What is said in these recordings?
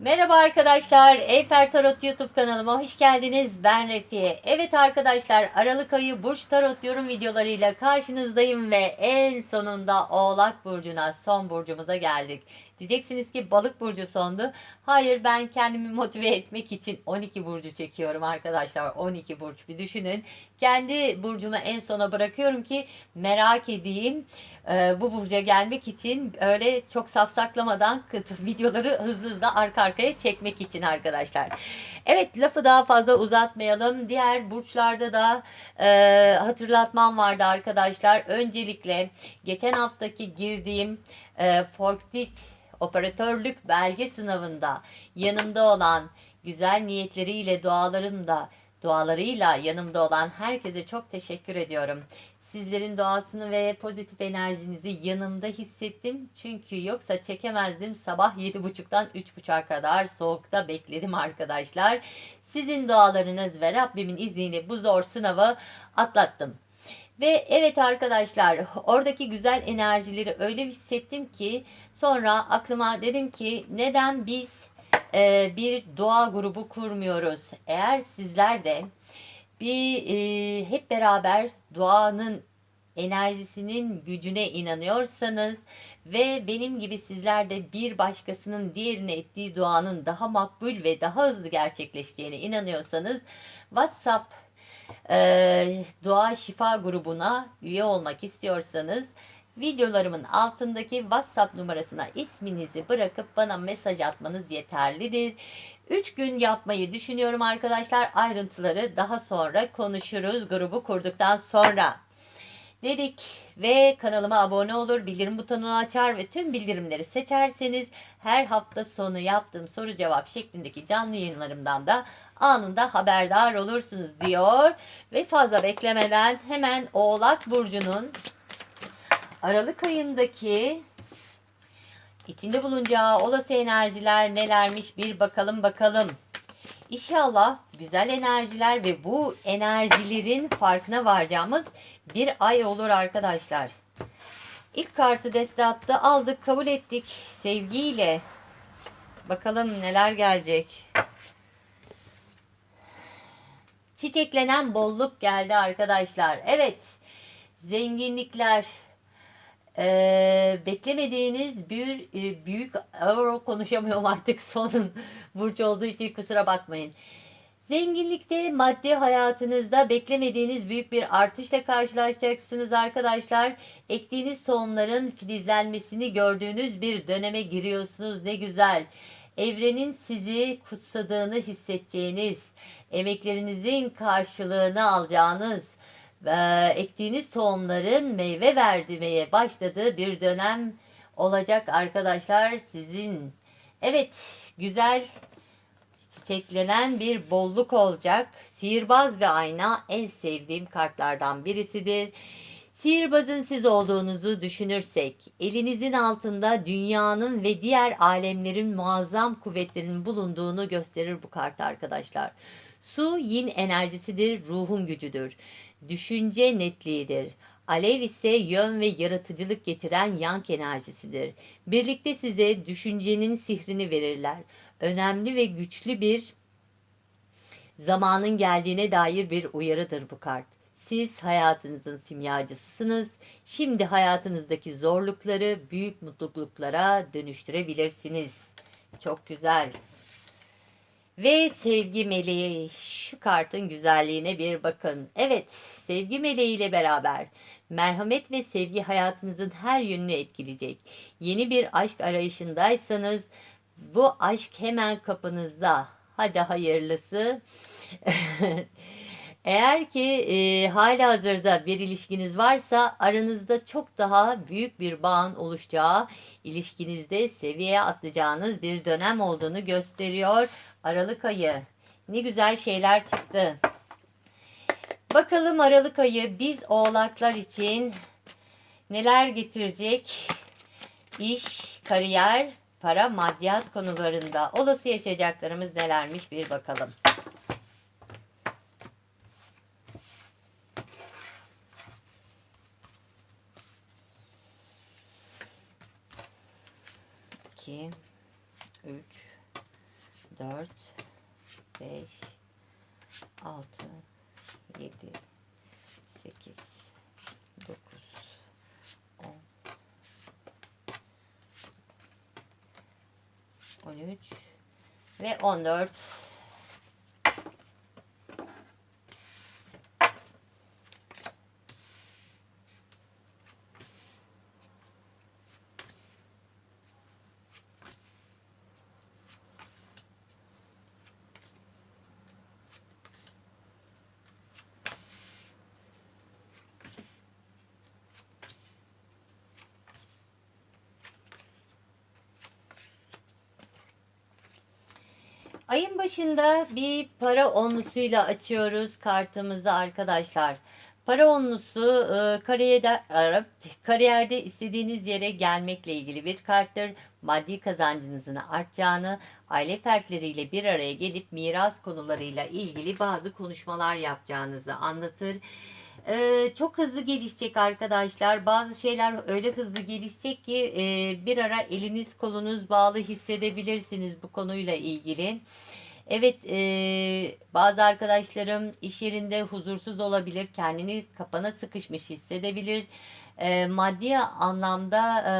Merhaba arkadaşlar. Eyfer Tarot YouTube kanalıma hoş geldiniz. Ben Refiye. Evet arkadaşlar Aralık ayı Burç Tarot yorum videolarıyla karşınızdayım ve en sonunda Oğlak Burcu'na son burcumuza geldik. Diyeceksiniz ki balık burcu sondu. Hayır ben kendimi motive etmek için 12 burcu çekiyorum arkadaşlar. 12 burç bir düşünün. Kendi burcumu en sona bırakıyorum ki merak edeyim. Ee, bu burca gelmek için öyle çok safsaklamadan videoları hızlı hızlı arka arkaya çekmek için arkadaşlar. Evet lafı daha fazla uzatmayalım. Diğer burçlarda da e, hatırlatmam vardı arkadaşlar. Öncelikle geçen haftaki girdiğim e, forklift operatörlük belge sınavında yanımda olan güzel niyetleriyle dualarında dualarıyla yanımda olan herkese çok teşekkür ediyorum. Sizlerin duasını ve pozitif enerjinizi yanımda hissettim. Çünkü yoksa çekemezdim. Sabah 7.30'dan 3.30'a kadar soğukta bekledim arkadaşlar. Sizin dualarınız ve Rabbimin izniyle bu zor sınavı atlattım. Ve evet arkadaşlar oradaki güzel enerjileri öyle hissettim ki sonra aklıma dedim ki neden biz e, bir doğa grubu kurmuyoruz? Eğer sizler de bir e, hep beraber doğanın enerjisinin gücüne inanıyorsanız ve benim gibi sizler de bir başkasının diğerine ettiği duanın daha makbul ve daha hızlı gerçekleşeceğine inanıyorsanız WhatsApp e, Doğa Şifa grubuna üye olmak istiyorsanız videolarımın altındaki WhatsApp numarasına isminizi bırakıp bana mesaj atmanız yeterlidir. 3 gün yapmayı düşünüyorum arkadaşlar. Ayrıntıları daha sonra konuşuruz grubu kurduktan sonra. Dedik ve kanalıma abone olur, bildirim butonunu açar ve tüm bildirimleri seçerseniz her hafta sonu yaptığım soru cevap şeklindeki canlı yayınlarımdan da anında haberdar olursunuz diyor. Ve fazla beklemeden hemen Oğlak Burcu'nun Aralık ayındaki içinde bulunacağı olası enerjiler nelermiş bir bakalım bakalım. İnşallah güzel enerjiler ve bu enerjilerin farkına varacağımız bir ay olur arkadaşlar. İlk kartı deste attı, aldık, kabul ettik sevgiyle. Bakalım neler gelecek. Çiçeklenen bolluk geldi arkadaşlar. Evet, zenginlikler, ee, beklemediğiniz bir e, büyük euro konuşamıyorum artık sonun burç olduğu için kusura bakmayın. Zenginlikte maddi hayatınızda beklemediğiniz büyük bir artışla karşılaşacaksınız arkadaşlar. Ektiğiniz tohumların filizlenmesini gördüğünüz bir döneme giriyorsunuz. Ne güzel. Evrenin sizi kutsadığını hissedeceğiniz, emeklerinizin karşılığını alacağınız, ve ektiğiniz tohumların meyve vermeye başladığı bir dönem olacak arkadaşlar sizin. Evet güzel çiçeklenen bir bolluk olacak. Sihirbaz ve ayna en sevdiğim kartlardan birisidir. Sihirbazın siz olduğunuzu düşünürsek, elinizin altında dünyanın ve diğer alemlerin muazzam kuvvetlerinin bulunduğunu gösterir bu kart arkadaşlar. Su yin enerjisidir, ruhun gücüdür. Düşünce netliğidir. Alev ise yön ve yaratıcılık getiren yank enerjisidir. Birlikte size düşüncenin sihrini verirler. Önemli ve güçlü bir zamanın geldiğine dair bir uyarıdır bu kart. Siz hayatınızın simyacısısınız. Şimdi hayatınızdaki zorlukları büyük mutluluklara dönüştürebilirsiniz. Çok güzel. Ve sevgi meleği şu kartın güzelliğine bir bakın. Evet sevgi meleği ile beraber merhamet ve sevgi hayatınızın her yönünü etkileyecek. Yeni bir aşk arayışındaysanız bu aşk hemen kapınızda. Hadi hayırlısı. Eğer ki e, hala hazırda bir ilişkiniz varsa aranızda çok daha büyük bir bağın oluşacağı, ilişkinizde seviyeye atlayacağınız bir dönem olduğunu gösteriyor Aralık ayı. Ne güzel şeyler çıktı. Bakalım Aralık ayı biz oğlaklar için neler getirecek? İş, kariyer, para, maddiyat konularında olası yaşayacaklarımız nelermiş bir bakalım. 3 4 5 6 7 8 9 10 13 ve 14 Ayın başında bir para onlusuyla açıyoruz kartımızı arkadaşlar. Para onlusu e, kariyerde, e, kariyerde istediğiniz yere gelmekle ilgili bir karttır. Maddi kazancınızın artacağını, aile fertleriyle bir araya gelip miras konularıyla ilgili bazı konuşmalar yapacağınızı anlatır. Ee, çok hızlı gelişecek arkadaşlar. Bazı şeyler öyle hızlı gelişecek ki e, bir ara eliniz kolunuz bağlı hissedebilirsiniz bu konuyla ilgili. Evet e, bazı arkadaşlarım iş yerinde huzursuz olabilir. Kendini kapana sıkışmış hissedebilir. E, maddi anlamda e,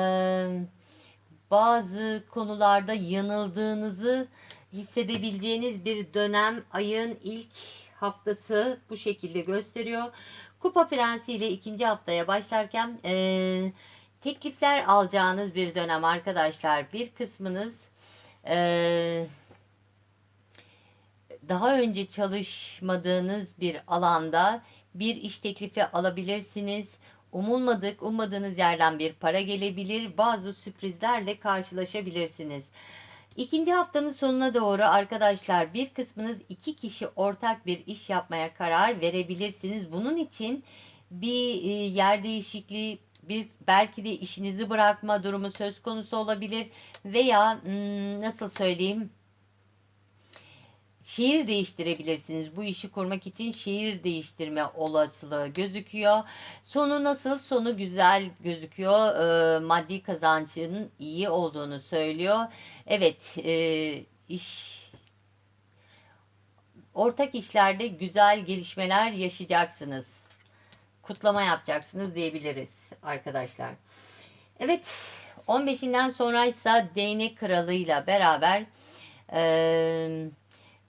bazı konularda yanıldığınızı hissedebileceğiniz bir dönem ayın ilk haftası bu şekilde gösteriyor. Kupa Prensi ile ikinci haftaya başlarken e, teklifler alacağınız bir dönem arkadaşlar. Bir kısmınız e, daha önce çalışmadığınız bir alanda bir iş teklifi alabilirsiniz. Umulmadık, ummadığınız yerden bir para gelebilir. Bazı sürprizlerle karşılaşabilirsiniz. İkinci haftanın sonuna doğru arkadaşlar bir kısmınız iki kişi ortak bir iş yapmaya karar verebilirsiniz. Bunun için bir e, yer değişikliği bir belki de işinizi bırakma durumu söz konusu olabilir veya hmm, nasıl söyleyeyim şehir değiştirebilirsiniz. Bu işi kurmak için şehir değiştirme olasılığı gözüküyor. Sonu nasıl? Sonu güzel gözüküyor. E, maddi kazancının iyi olduğunu söylüyor. Evet, e, iş ortak işlerde güzel gelişmeler yaşayacaksınız. Kutlama yapacaksınız diyebiliriz arkadaşlar. Evet, 15'inden sonra ise değnek kralıyla beraber eee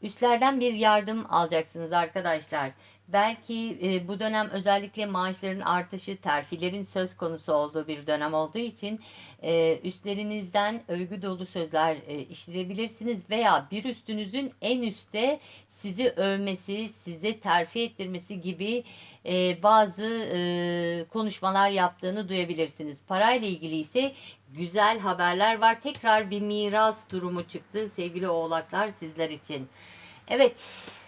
Üstlerden bir yardım alacaksınız arkadaşlar. Belki e, bu dönem özellikle maaşların artışı, terfilerin söz konusu olduğu bir dönem olduğu için e, üstlerinizden övgü dolu sözler e, işleyebilirsiniz veya bir üstünüzün en üstte sizi övmesi, size terfi ettirmesi gibi e, bazı e, konuşmalar yaptığını duyabilirsiniz. Parayla ilgili ise güzel haberler var. Tekrar bir miras durumu çıktı sevgili oğlaklar sizler için. Evet.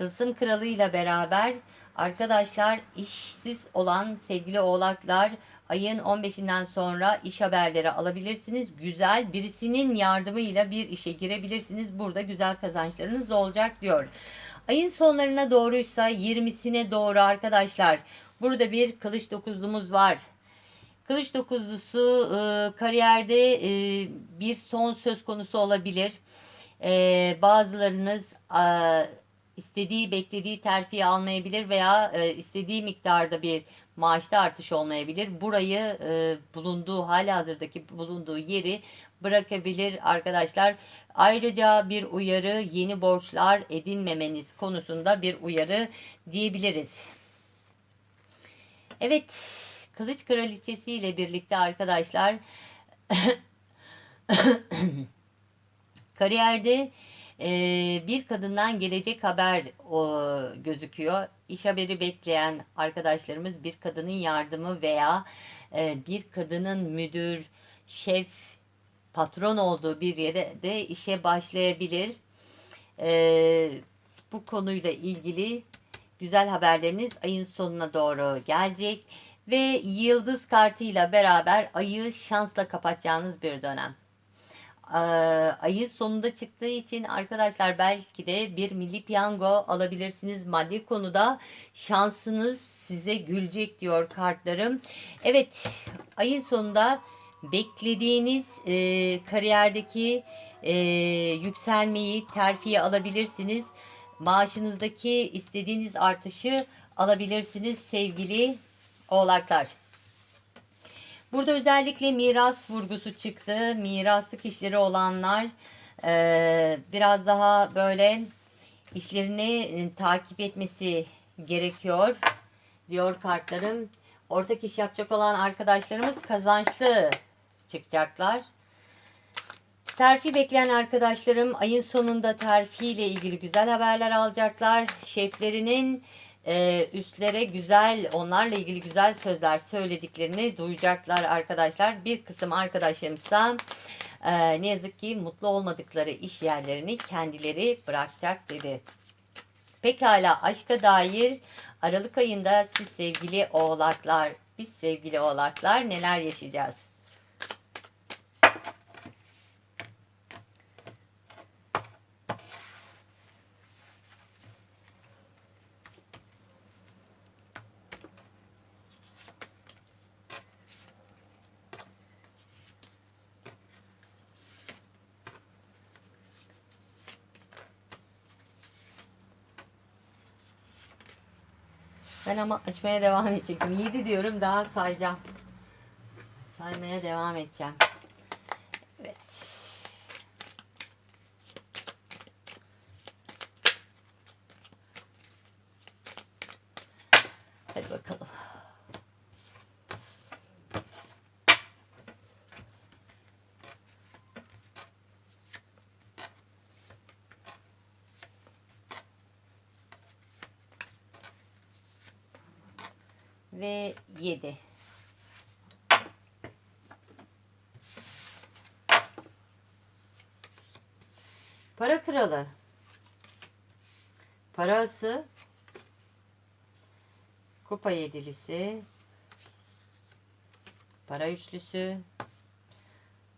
Tılsım Kralı ile beraber arkadaşlar işsiz olan sevgili oğlaklar ayın 15'inden sonra iş haberleri alabilirsiniz. Güzel birisinin yardımıyla bir işe girebilirsiniz. Burada güzel kazançlarınız olacak diyor. Ayın sonlarına doğruysa 20'sine doğru arkadaşlar. Burada bir kılıç dokuzlumuz var. Kılıç dokuzlusu e, kariyerde e, bir son söz konusu olabilir. E, bazılarınız e, istediği beklediği terfi almayabilir veya e, istediği miktarda bir maaşta artış olmayabilir. Burayı e, bulunduğu hali hazırdaki bulunduğu yeri bırakabilir arkadaşlar. Ayrıca bir uyarı yeni borçlar edinmemeniz konusunda bir uyarı diyebiliriz. Evet Kılıç Kraliçesi ile birlikte arkadaşlar kariyerde e, bir kadından gelecek haber o, gözüküyor. İş haberi bekleyen arkadaşlarımız bir kadının yardımı veya e, bir kadının müdür, şef, patron olduğu bir yere de işe başlayabilir. E, bu konuyla ilgili güzel haberleriniz ayın sonuna doğru gelecek ve yıldız kartıyla beraber ayı şansla kapatacağınız bir dönem. Ayın sonunda çıktığı için arkadaşlar belki de bir milli piyango alabilirsiniz. Maddi konuda şansınız size gülecek diyor kartlarım. Evet ayın sonunda beklediğiniz e, kariyerdeki e, yükselmeyi, terfiye alabilirsiniz. Maaşınızdaki istediğiniz artışı alabilirsiniz sevgili oğlaklar. Burada özellikle miras vurgusu çıktı. Miraslık işleri olanlar e, biraz daha böyle işlerini e, takip etmesi gerekiyor diyor kartlarım. Ortak iş yapacak olan arkadaşlarımız kazançlı çıkacaklar. Terfi bekleyen arkadaşlarım ayın sonunda terfi ile ilgili güzel haberler alacaklar. Şeflerinin e, üstlere güzel, onlarla ilgili güzel sözler söylediklerini duyacaklar arkadaşlar. Bir kısım arkadaşlarımsa e, ne yazık ki mutlu olmadıkları iş yerlerini kendileri bırakacak dedi. Pekala aşka dair Aralık ayında siz sevgili oğlaklar, biz sevgili oğlaklar neler yaşayacağız? Ben ama açmaya devam edecektim. 7 diyorum daha sayacağım. Saymaya devam edeceğim. Evet. Hadi bakalım. Ve 7. Para kralı. Parası. Kupa yedilisi. Para üçlüsü.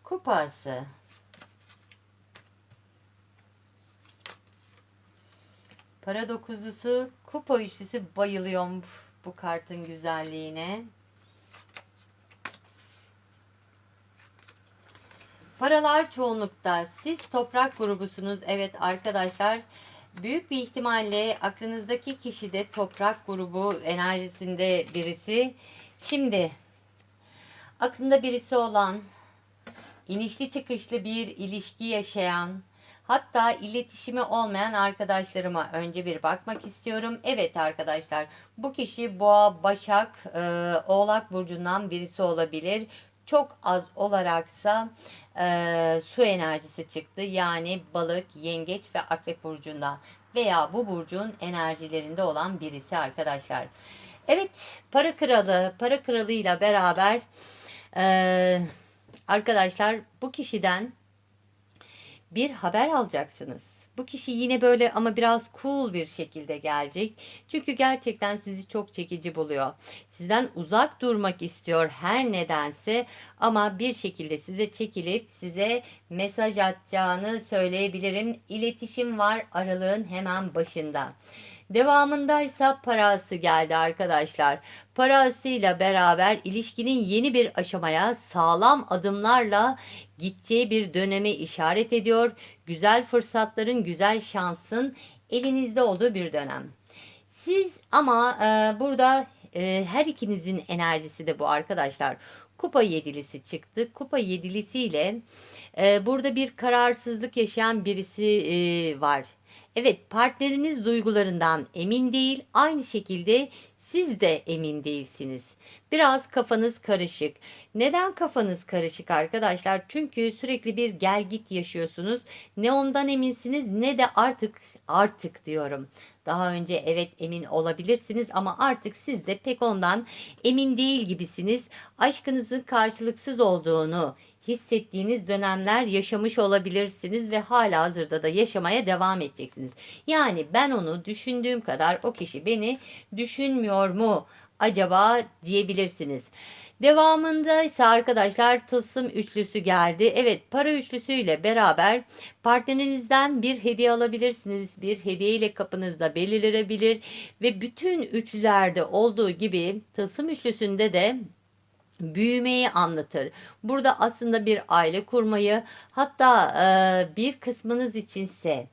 Kupası. Para dokuzlusu. Kupa üçlüsü bayılıyorum bu kartın güzelliğine. Paralar çoğunlukta. Siz toprak grubusunuz. Evet arkadaşlar. Büyük bir ihtimalle aklınızdaki kişi de toprak grubu enerjisinde birisi. Şimdi aklında birisi olan, inişli çıkışlı bir ilişki yaşayan, hatta iletişimi olmayan arkadaşlarıma önce bir bakmak istiyorum. Evet arkadaşlar bu kişi boğa, başak, e, oğlak burcundan birisi olabilir. Çok az olaraksa e, su enerjisi çıktı. Yani balık, yengeç ve akrep burcunda veya bu burcun enerjilerinde olan birisi arkadaşlar. Evet para kralı, para kralıyla beraber e, arkadaşlar bu kişiden bir haber alacaksınız. Bu kişi yine böyle ama biraz cool bir şekilde gelecek. Çünkü gerçekten sizi çok çekici buluyor. Sizden uzak durmak istiyor her nedense ama bir şekilde size çekilip size mesaj atacağını söyleyebilirim. İletişim var aralığın hemen başında. Devamındaysa parası geldi arkadaşlar. Parasıyla beraber ilişkinin yeni bir aşamaya sağlam adımlarla gideceği bir döneme işaret ediyor. Güzel fırsatların, güzel şansın elinizde olduğu bir dönem. Siz ama e, burada e, her ikinizin enerjisi de bu arkadaşlar. Kupa yedilisi çıktı. Kupa yedilisiyle e, burada bir kararsızlık yaşayan birisi e, var. Evet partneriniz duygularından emin değil. Aynı şekilde siz de emin değilsiniz. Biraz kafanız karışık. Neden kafanız karışık arkadaşlar? Çünkü sürekli bir gel git yaşıyorsunuz. Ne ondan eminsiniz ne de artık artık diyorum. Daha önce evet emin olabilirsiniz ama artık siz de pek ondan emin değil gibisiniz. Aşkınızın karşılıksız olduğunu hissettiğiniz dönemler yaşamış olabilirsiniz ve hala hazırda da yaşamaya devam edeceksiniz. Yani ben onu düşündüğüm kadar o kişi beni düşünmüyor mu acaba diyebilirsiniz. Devamında ise arkadaşlar tılsım üçlüsü geldi. Evet para üçlüsüyle beraber partnerinizden bir hediye alabilirsiniz. Bir hediye ile kapınızda belirlenebilir ve bütün üçlülerde olduğu gibi tılsım üçlüsünde de büyümeyi anlatır. Burada aslında bir aile kurmayı hatta e, bir kısmınız içinse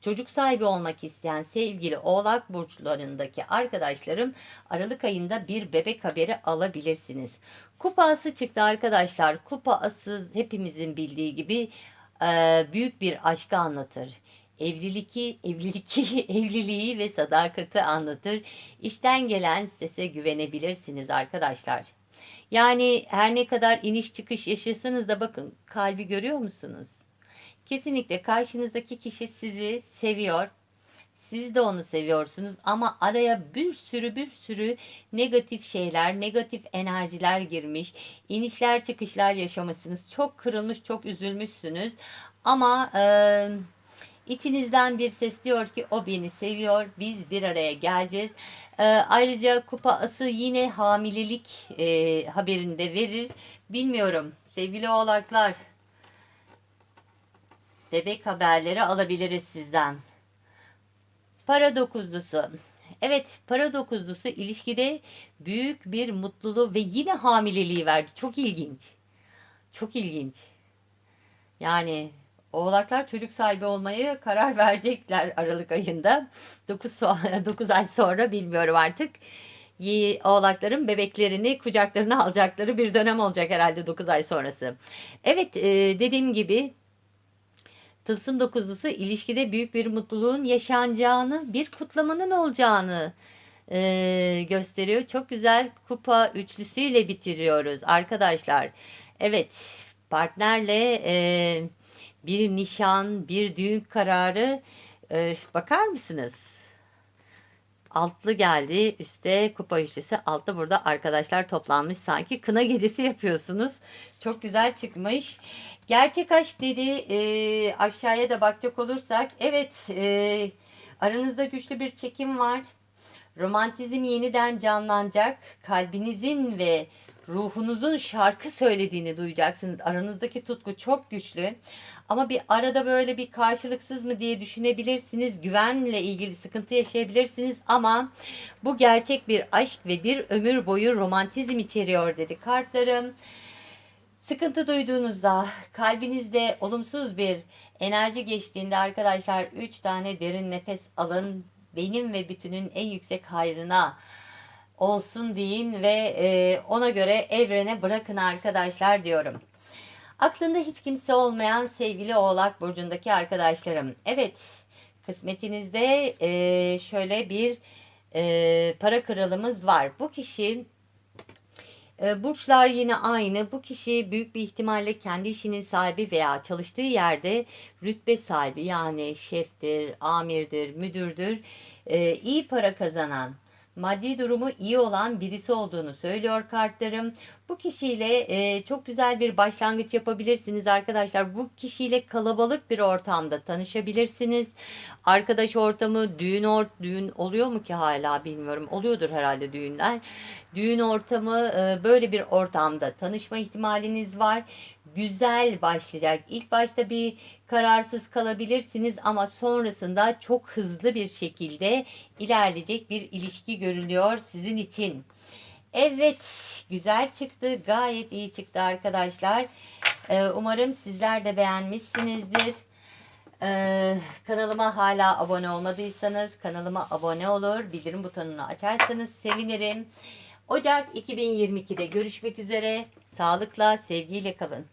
çocuk sahibi olmak isteyen sevgili oğlak burçlarındaki arkadaşlarım Aralık ayında bir bebek haberi alabilirsiniz. Kupa ası çıktı arkadaşlar. Kupa ası hepimizin bildiği gibi e, büyük bir aşkı anlatır. Evliliği, evliliği, evliliği ve sadakati anlatır. İşten gelen sese güvenebilirsiniz arkadaşlar. Yani her ne kadar iniş çıkış yaşasanız da bakın kalbi görüyor musunuz? Kesinlikle karşınızdaki kişi sizi seviyor. Siz de onu seviyorsunuz ama araya bir sürü bir sürü negatif şeyler, negatif enerjiler girmiş. inişler çıkışlar yaşamışsınız. Çok kırılmış, çok üzülmüşsünüz. Ama e, içinizden bir ses diyor ki o beni seviyor. Biz bir araya geleceğiz. E, ayrıca kupa ası yine hamilelik e, haberinde verir. Bilmiyorum sevgili oğlaklar. Bebek haberleri alabiliriz sizden. Para dokuzlusu. Evet para dokuzlusu ilişkide büyük bir mutluluğu ve yine hamileliği verdi. Çok ilginç. Çok ilginç. Yani oğlaklar çocuk sahibi olmaya karar verecekler Aralık ayında. 9, 9 ay sonra bilmiyorum artık. Oğlakların bebeklerini kucaklarına alacakları bir dönem olacak herhalde 9 ay sonrası. Evet e, dediğim gibi Tılsım dokuzlusu ilişkide büyük bir mutluluğun yaşanacağını, bir kutlamanın olacağını e, gösteriyor. Çok güzel kupa üçlüsüyle bitiriyoruz arkadaşlar. Evet, partnerle e, bir nişan, bir düğün kararı e, bakar mısınız? Altlı geldi. Üste kupa üçlüsü. Altta burada arkadaşlar toplanmış. Sanki kına gecesi yapıyorsunuz. Çok güzel çıkmış. Gerçek aşk dedi. e, aşağıya da bakacak olursak. Evet. e, aranızda güçlü bir çekim var. Romantizm yeniden canlanacak. Kalbinizin ve ruhunuzun şarkı söylediğini duyacaksınız. Aranızdaki tutku çok güçlü. Ama bir arada böyle bir karşılıksız mı diye düşünebilirsiniz. Güvenle ilgili sıkıntı yaşayabilirsiniz ama bu gerçek bir aşk ve bir ömür boyu romantizm içeriyor dedi kartlarım. Sıkıntı duyduğunuzda, kalbinizde olumsuz bir enerji geçtiğinde arkadaşlar 3 tane derin nefes alın. Benim ve bütünün en yüksek hayrına olsun deyin ve e, ona göre evrene bırakın arkadaşlar diyorum. Aklında hiç kimse olmayan sevgili Oğlak Burcu'ndaki arkadaşlarım. Evet, kısmetinizde e, şöyle bir e, para kralımız var. Bu kişi e, burçlar yine aynı. Bu kişi büyük bir ihtimalle kendi işinin sahibi veya çalıştığı yerde rütbe sahibi yani şeftir, amirdir, müdürdür. E, iyi para kazanan, maddi durumu iyi olan birisi olduğunu söylüyor kartlarım. Bu kişiyle e, çok güzel bir başlangıç yapabilirsiniz arkadaşlar. Bu kişiyle kalabalık bir ortamda tanışabilirsiniz. Arkadaş ortamı, düğün or düğün oluyor mu ki hala bilmiyorum. Oluyordur herhalde düğünler. Düğün ortamı e, böyle bir ortamda tanışma ihtimaliniz var. Güzel başlayacak. İlk başta bir kararsız kalabilirsiniz ama sonrasında çok hızlı bir şekilde ilerleyecek bir ilişki görülüyor sizin için. Evet, güzel çıktı. Gayet iyi çıktı arkadaşlar. Ee, umarım sizler de beğenmişsinizdir. Ee, kanalıma hala abone olmadıysanız kanalıma abone olur. Bildirim butonunu açarsanız sevinirim. Ocak 2022'de görüşmek üzere. Sağlıkla, sevgiyle kalın.